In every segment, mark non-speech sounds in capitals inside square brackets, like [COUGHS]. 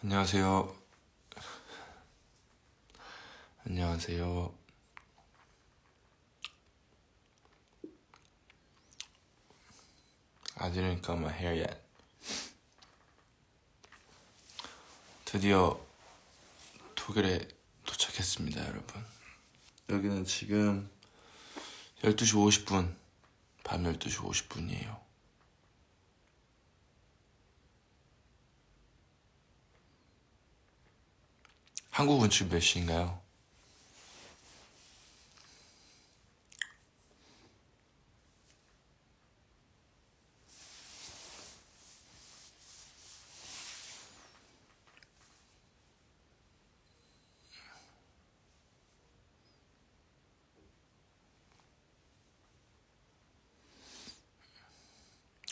안녕하세요. 안녕하세요. I didn't cut my hair yet. 드디어 독일에 도착했습니다, 여러분. 여기는 지금 12시 50분, 밤 12시 50분이에요. 한국은 지금 몇 시인가요?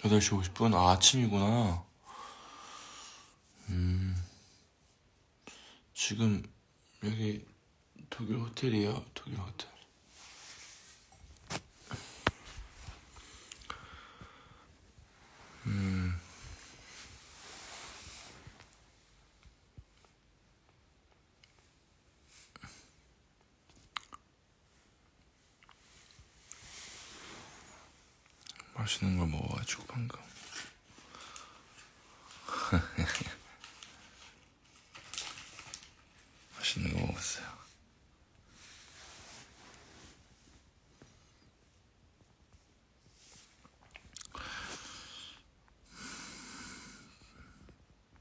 여덟 시 50분? 아, 아침이구나. 지금 여기 독일 호텔이에요. 독일 호텔. 음, 맛있는 걸 먹어가지고 방금. 맛있는 거 먹었어요.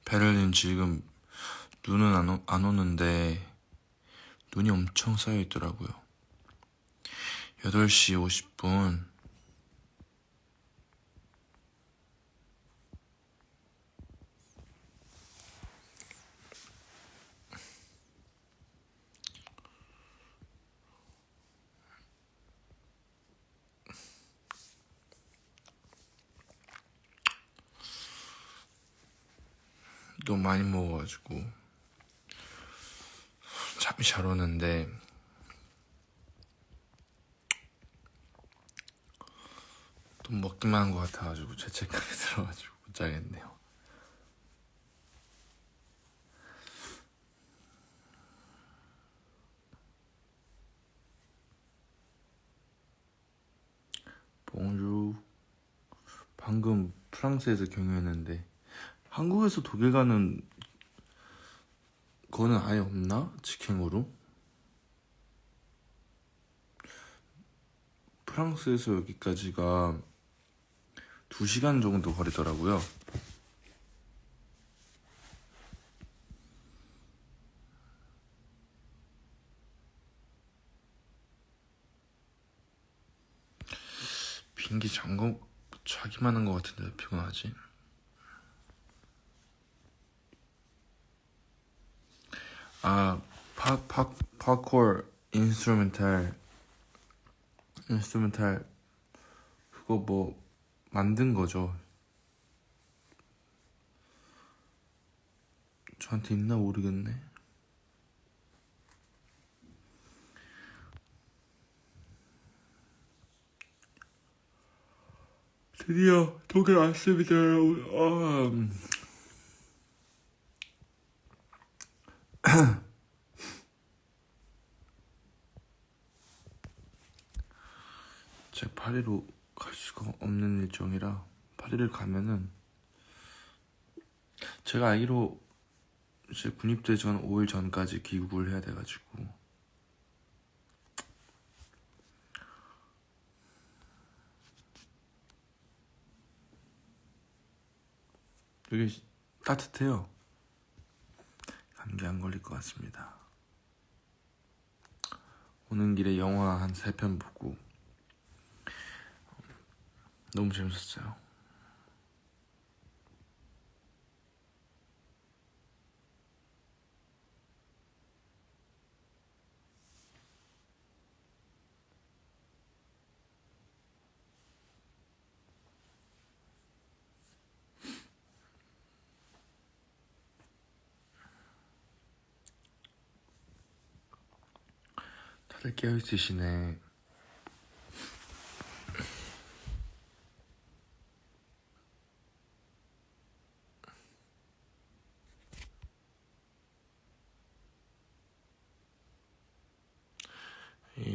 베를린 지금 눈은 안, 오, 안 오는데 눈이 엄청 쌓여 있더라고요. 8시 50분. 너무 많이 먹어가지고. 잠이 잘 오는데. 또 먹기만 한 것 같아가지고 죄책감이 [LAUGHS] 들어가지고 못 자겠네요. 봉주. 방금 프랑스에서 경유했는데 한국에서 독일 가는 거는 아예 없나? 직행으로? 프랑스에서 여기까지가 2시간 정도 거리더라고요. 비행기 잠금 자기만 한 것 같은데 왜 피곤하지? 아, 파, 파, 파콜 인스트루멘탈 인스트루멘탈 그거 뭐 만든 거죠. 저한테 있나 모르겠네. 드디어 독일 왔습니다. 아, 음. 제가 파리로 갈 수가 없는 일정이라 파리를 가면은 제가 알기로 제 군입대 전 5일 전까지 귀국을 해야 돼가지고 되게 따뜻해요. 감기 안 걸릴 것 같습니다. 오는 길에 영화 한 세 편 보고 너무 재밌었어요. 다들 깨어 있으시네.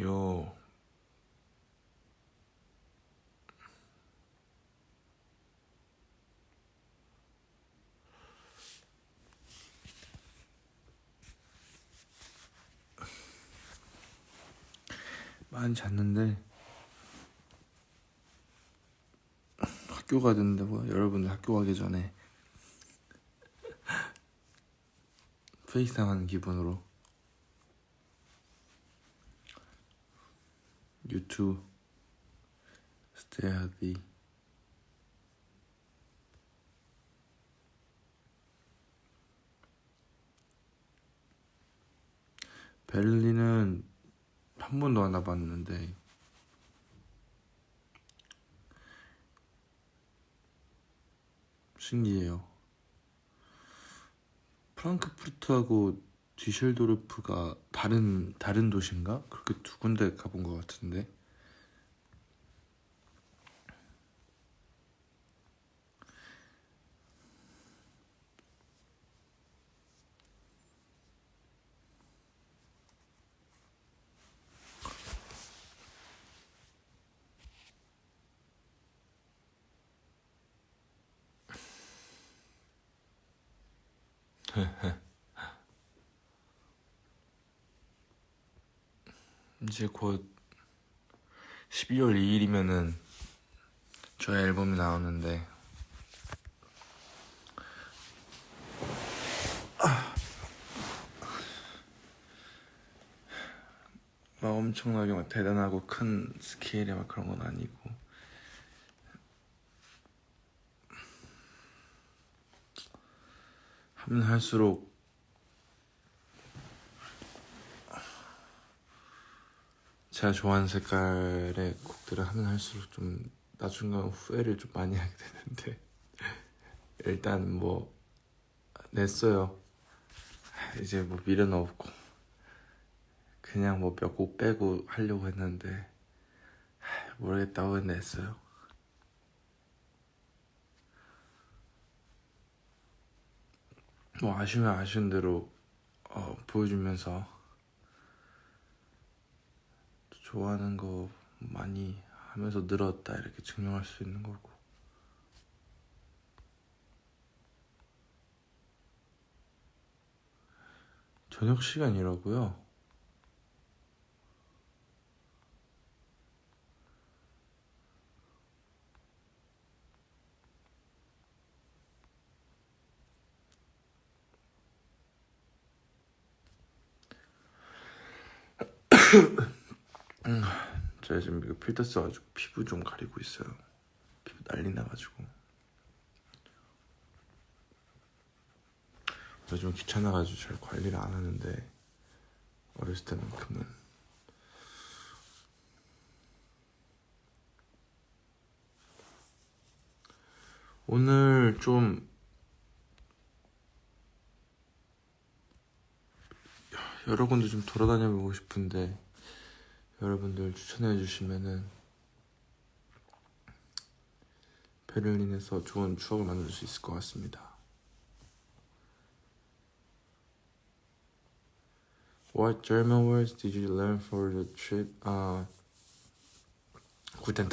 요 많이 잤는데 학교 가는데 뭐 여러분들 학교 가기 전에 페이스타임 하는 기분으로 유튜브 stay 베를린은 한 번도 안 와봤는데 신기해요. 프랑크푸르트하고 뒤셀도르프가 다른 다른 도시인가? 그렇게 두 군데 가본 것 같은데. [LAUGHS] 이제 곧 12월 2일이면은 저의 앨범이 나오는데. 막 엄청나게 막 대단하고 큰 스케일의 막 그런 건 아니고 하면 할수록 제가 좋아하는 색깔의 곡들을 하면 할수록 좀 나중에 후회를 좀 많이 하게 되는데 [LAUGHS] 일단 뭐 냈어요. 이제 뭐 미련 없고 그냥 뭐 몇 곡 빼고 하려고 했는데 모르겠다고 냈어요 뭐 아쉬우면 아쉬운 대로 어, 보여주면서 좋아하는 거 많이 하면서 늘었다 이렇게 증명할 수 있는 거고 저녁 시간이라고요? [LAUGHS] 제가 지금 이거 필터 써가지고 피부 좀 가리고 있어요. 피부 난리 나가지고. 요즘 귀찮아가지고 잘 관리를 안 하는데 어렸을 때만큼은 오늘 좀 여러 군데 좀 돌아다녀 보고 싶은데 여러분들 추천해 주시면은 베를린에서 좋은 추억을 만들 수 있을 것 같습니다. What German words did you learn for the trip? 아, Guten.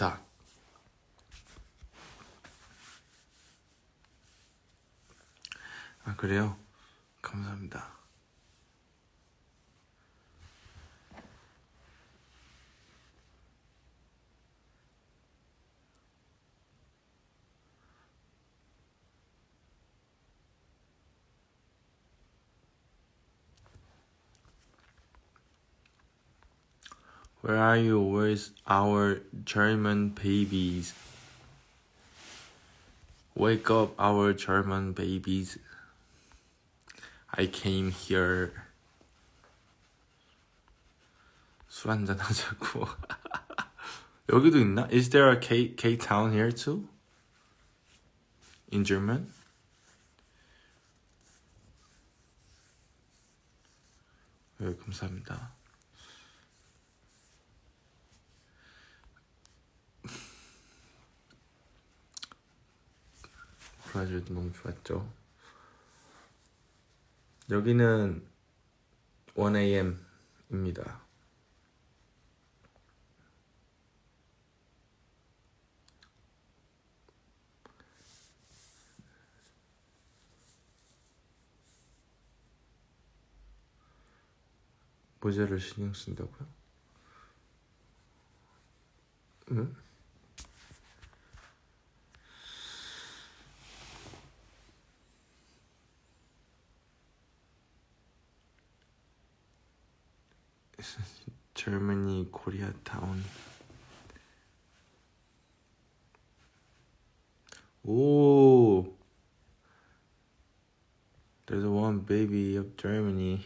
아, 그래요? 감사합니다. Where are you? Where's our German babies? Wake up, our German babies. I came here. 술 한잔 하자고. [LAUGHS] 여기도 있나? Is there a K, K town here too? In German? 네, 감사합니다. 도와줘서 너무 좋았죠. 여기는 1am입니다. 모자를 신경 쓴다고요? 응? Germany, Koreatown. 오, there's one baby of Germany.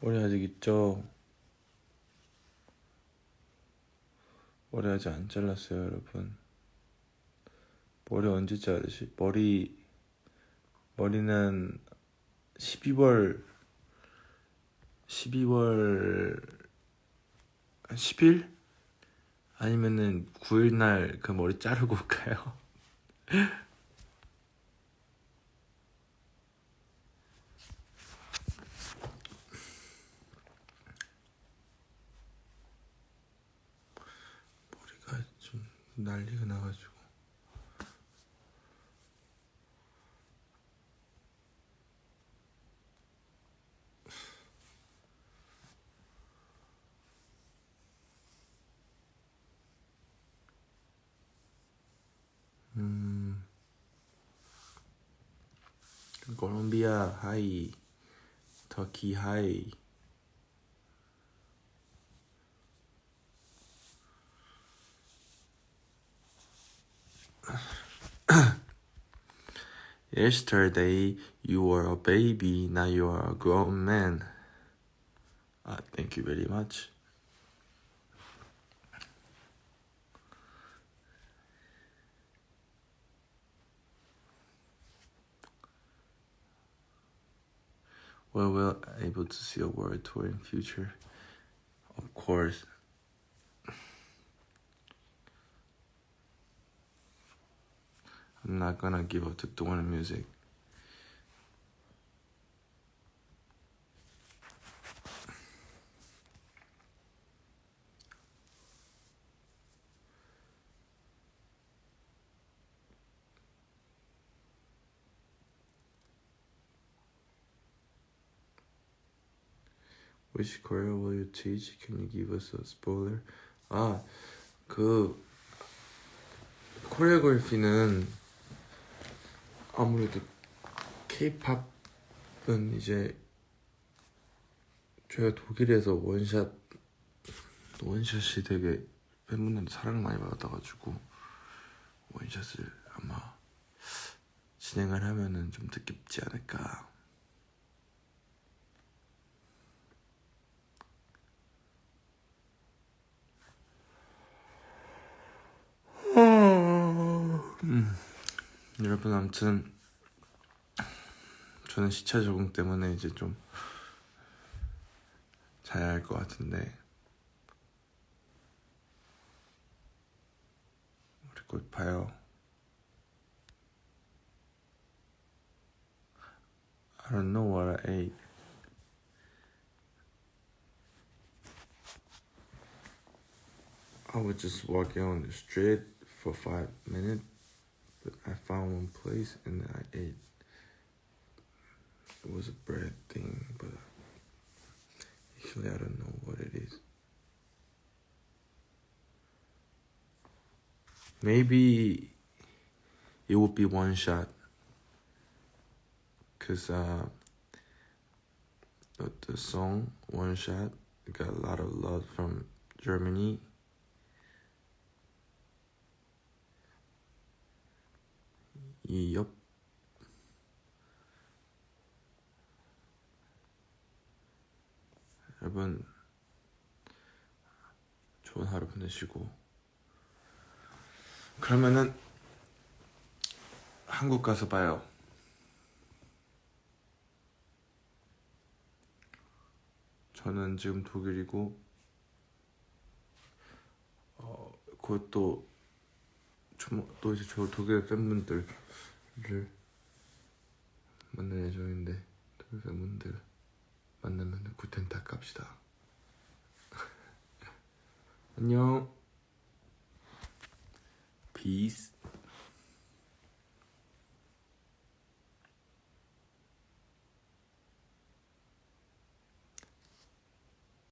머리 아직 있죠? 머리 아직 안 잘랐어요, 여러분. 머리 언제 자르시? 머리 머리는 12월 12월 10일 아니면은 9일 날 그 머리 자르고 [LAUGHS] 올까요? 머리가 좀 난리가 나가지고. 음. 콜롬비아 하이 터키 하이 [COUGHS] Yesterday you were a baby, now you are a grown man. Ah, thank you very much. We're able to see a world tour in future, of course. I'm not gonna give up to doing music. Which Korea will you teach? Can you give us a spoiler? 아, 그 코리오그래피는 아무래도 K-팝은 이제 제가 독일에서 원샷 원샷이 되게 팬분들한테 사랑을 많이 받아가지고 원샷을 아마 진행을 하면은 좀 뜻깊지 않을까. 음, 여러분 아무튼 저는 시차 적응 때문에 이제 좀 자야 할 것 같은데 우리 곧 봐요. I don't know what I ate. Walking on the street for five minutes, but I found one place and I ate. It was a bread thing, but actually I don't know what it is. Maybe it would be one shot, cause uh, the, the song one shot got a lot of love from Germany. Yup. 여러분 좋은 하루 보내시고 그러면은 한국 가서 봐요. 저는 지금 독일이고 곧또 또 이제 저 독일 팬분들을 만날 예정인데 독일 팬분들 만나면 구텐탁 갑시다. [LAUGHS] 안녕. Peace.